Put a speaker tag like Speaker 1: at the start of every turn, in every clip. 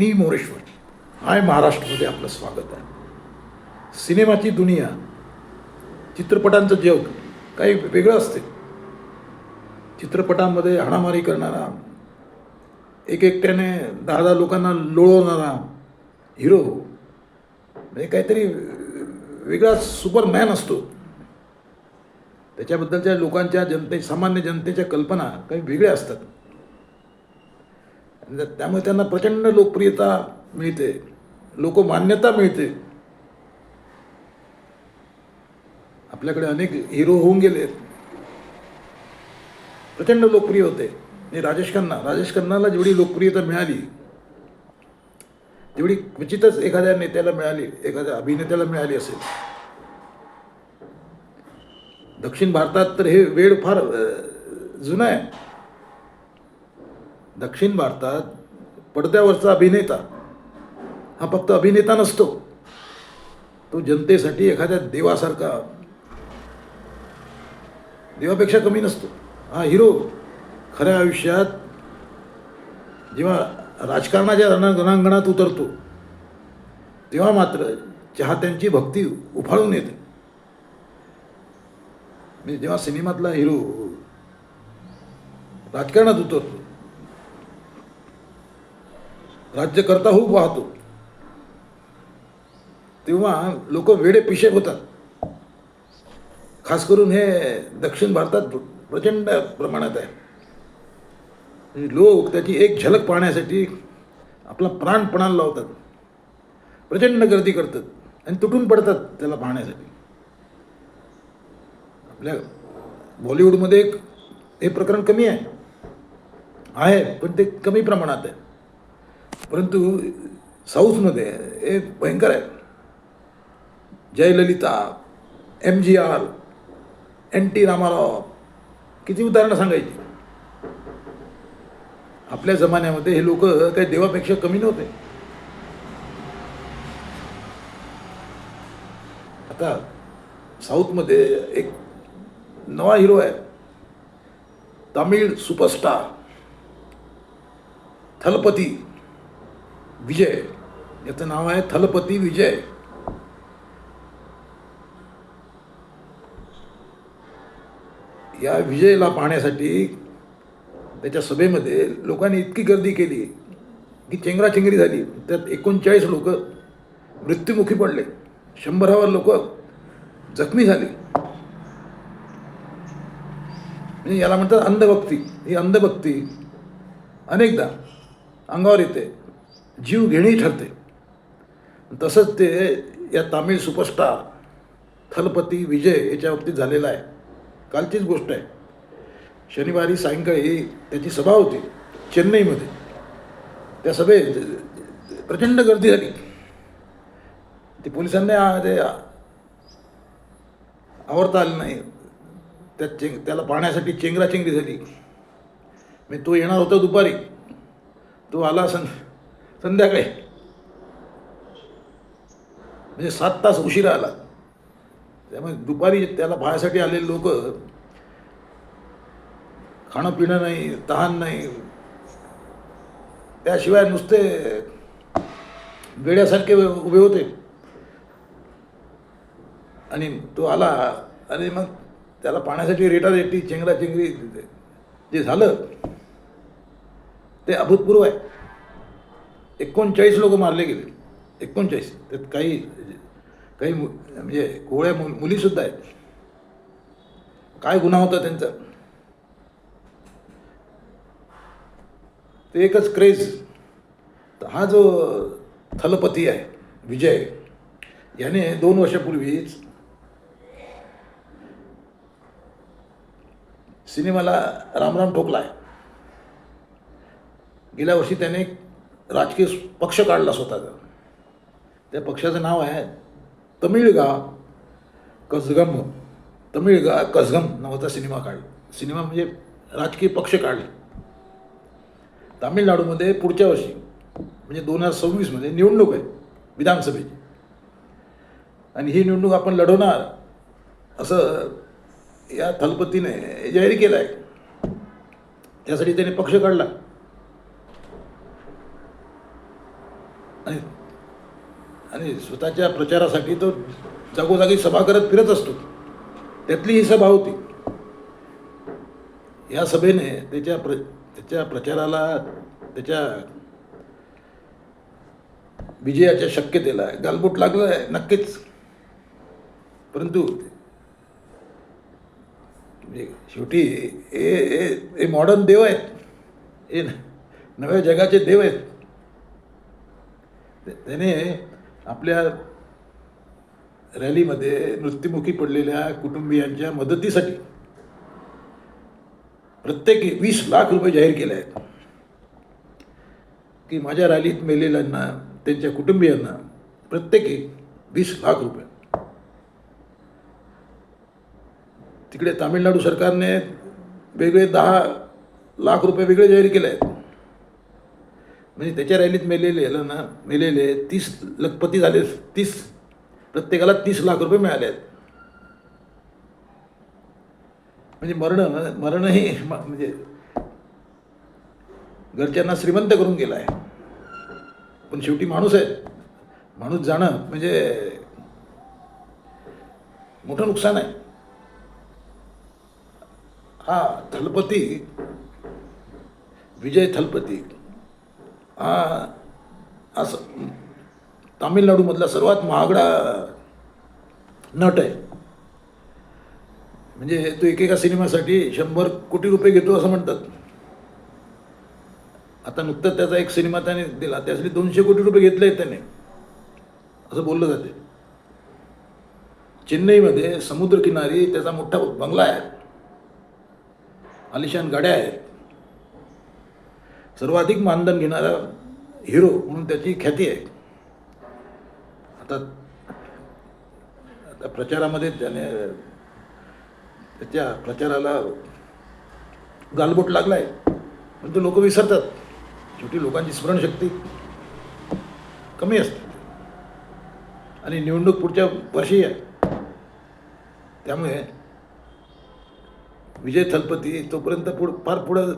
Speaker 1: मी मोरेश्वर. हाय महाराष्ट्रमध्ये आपलं स्वागत आहे. सिनेमाची दुनिया चित्रपटांचं जग काही वेगळं असते. चित्रपटांमध्ये हाणामारी करणारा एक एकट्याने दहा दहा लोकांना लोळवणारा हिरो हो. म्हणजे काहीतरी वेगळा सुपरमॅन असतो. त्याच्याबद्दलच्या लोकांच्या जनते सामान्य जनतेच्या कल्पना काही वेगळ्या असतात. त्यामुळे त्यांना प्रचंड लोकप्रियता मिळते. लोकमान्यता मिळते. आपल्याकडे अनेक हिरो होऊन गेले प्रचंड लोकप्रिय होते. आणि राजेश खन्ना राजेश खन्नाला जेवढी लोकप्रियता मिळाली तेवढी क्वचितच एखाद्या नेत्याला मिळाली एखाद्या अभिनेत्याला मिळाली असेल. दक्षिण भारतात तर हे वेळ फार जुना जुनं आहे. दक्षिण भारतात पडद्यावरचा अभिनेता हा फक्त अभिनेता नसतो. तो जनतेसाठी एखाद्या देवासारखा देवापेक्षा कमी नसतो. हा हिरो खऱ्या आयुष्यात जेव्हा राजकारणाच्या रण रणांगणात उतरतो तेव्हा मात्र चाहत्यांची भक्ती उफाळून येते. म्हणजे जेव्हा सिनेमातला हिरो राजकारणात उतरतो राज्यकर्ता होऊ पाहतो तेव्हा लोक वेडे पिशे होतात. खास करून हे दक्षिण भारतात प्रचंड प्रमाणात आहे. लोक त्याची एक झलक पाहण्यासाठी आपला प्राण पणाला लावतात. प्रचंड गर्दी करतात आणि तुटून पडतात त्याला पाहण्यासाठी. आपल्या बॉलिवूडमध्ये एक हे प्रकरण कमी आहे. आहे पण ते कमी प्रमाणात आहे. परंतु साऊथमध्ये हे भयंकर आहे. Jayalalithaa M G R N T Rama Rao किती उदाहरणं सांगायची? आपल्या जमान्यामध्ये हे लोक काही देवापेक्षा कमी नव्हते. आता साऊथमध्ये एक नवा हिरो आहे. तामिळ सुपरस्टार थलपती. विजय. याचं नाव आहे थलपती विजय. या विजयला पाहण्यासाठी त्याच्या सभेमध्ये लोकांनी इतकी गर्दी केली की चेंगराचेंगरी झाली. त्यात एकोणचाळीस लोक मृत्युमुखी पडले. शंभरावर लोक जखमी झाले. म्हणजे याला म्हणतात अंधभक्ती. ही अंधभक्ती अनेकदा अंगावर येते. जीव घेणी ठरते. तसंच ते या तामिळ सुपरस्टार थलपती विजय याच्या बाबतीत झालेला आहे. कालचीच गोष्ट आहे. शनिवारी सायंकाळी त्याची सभा होती चेन्नईमध्ये. त्या सभेत प्रचंड गर्दी झाली. ते पोलिसांनी ते आवरता आलं नाही. त्या चेंग त्याला पाहण्यासाठी चेंगराचेंगरी झाली. मी तो येणार होता दुपारी. तो आला सं संध्याकाळी. म्हणजे सात तास उशिरा आला. त्यामुळे दुपारी त्याला पाहण्यासाठी आलेले लोक खाणं पिणं नाही तहान नाही. त्याशिवाय नुसते वेड्यासारखे उभे होते. आणि तो आला आणि मग त्याला पाण्यासाठी रेटारेटी चेंगराचेंगरी जे झालं ते अभूतपूर्व आहे. एकोणचाळीस लोक मारले गेले. एकोणचाळीस. त्यात काही काही मु म्हणजे कोवळ्या मु मुलीसुद्धा आहेत. काय गुन्हा होता त्यांचा? ते एकच क्रेज हा जो थलपती आहे विजय याने दोन वर्षापूर्वीच सिनेमाला रामराम ठोकला आहे. गेल्या वर्षी त्याने राजकीय पक्ष काढला स्वतःचा. त्या पक्षाचं नाव आहे तमिळगा कसगम. तमिळगा कसगम नावाचा सिनेमा काढला. सिनेमा म्हणजे राजकीय पक्ष काढले. तामिळनाडूमध्ये पुढच्या वर्षी म्हणजे दोन हजार सव्वीसमध्ये निवडणूक आहे विधानसभेची. आणि ही निवडणूक आपण लढवणार असं या थलपतीने जाहीर केलं आहे त्यासाठी त्याने पक्ष काढला आणि आणि स्वतःच्या प्रचारासाठी तो जागोजागी सभा करत फिरत असतो. त्यातली ही सभा होती. या सभेने त्याच्या प्र त्याच्या प्रचाराला त्याच्या विजयाच्या शक्यतेला गालबोट लागलं आहे नक्कीच. परंतु म्हणजे शेवटी हे हे- मॉडर्न देव आहेत. हे नव्या जगाचे देव आहेत. ते- त्याने आपल्या रॅलीमध्ये मृत्युमुखी पडलेल्या कुटुंबियांच्या मदतीसाठी प्रत्येकी वीस लाख रुपये जाहीर केले आहेत. की माझ्या रॅलीत मेलेल्यांना त्यांच्या कुटुंबियांना प्रत्येकी वीस लाख रुपये. तिकडे तामिळनाडू सरकारने वेगळे दहा लाख रुपये वेगळे जाहीर केले आहेत. म्हणजे त्याच्या रॅलीत मेलेले याला ना मेलेले तीस लखपती झाले तीस प्रत्येकाला तीस लाख रुपये मिळाले आहेत. म्हणजे मरण मरणही म्हणजे घरच्यांना श्रीमंत करून गेला आहे. पण शेवटी माणूस आहे. माणूस जाणं म्हणजे मोठं नुकसान आहे. हा थलपती विजय थलपती. असं तामिळनाडूमधला सर्वात महागडा नट आहे. म्हणजे तो एकेका सिनेमासाठी शंभर कोटी रुपये घेतो असं म्हणतात. आता नुकतंच त्याचा एक सिनेमा त्याने दिला त्यासाठी दोनशे कोटी रुपये घेतले आहेत त्याने. असं बोललं जाते. चेन्नईमध्ये समुद्रकिनारी त्याचा मोठा बंगला आहे. आलिशान गाड्या आहेत. सर्वाधिक मानधन घेणारा हिरो म्हणून त्याची ख्याती आहे. आता आता प्रचारामध्ये त्याने त्याच्या प्रचाराला गालबोट लागला आहे पण तो लोक विसरतात. शेवटी लोकांची स्मरणशक्ती कमी असते. आणि निवडणूक पुढच्या वर्षी आहे. त्यामुळे विजय थलपती तोपर्यंत पुढ फार पुढं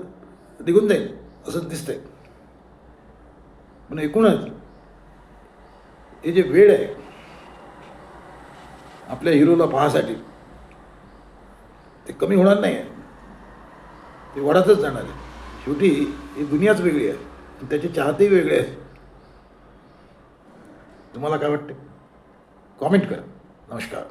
Speaker 1: निघून जाईल. असं दिसतंय. पण एकूणच हे जे वेळ आहे आपल्या हिरोला पाहासाठी ते कमी होणार नाही आहे. ते वाढतच जाणार आहे. शेवटी ही दुनियाच वेगळी आहे. आणि त्याचे चाहतेही वेगळे आहेत. तुम्हाला काय वाटते कॉमेंट करा. नमस्कार.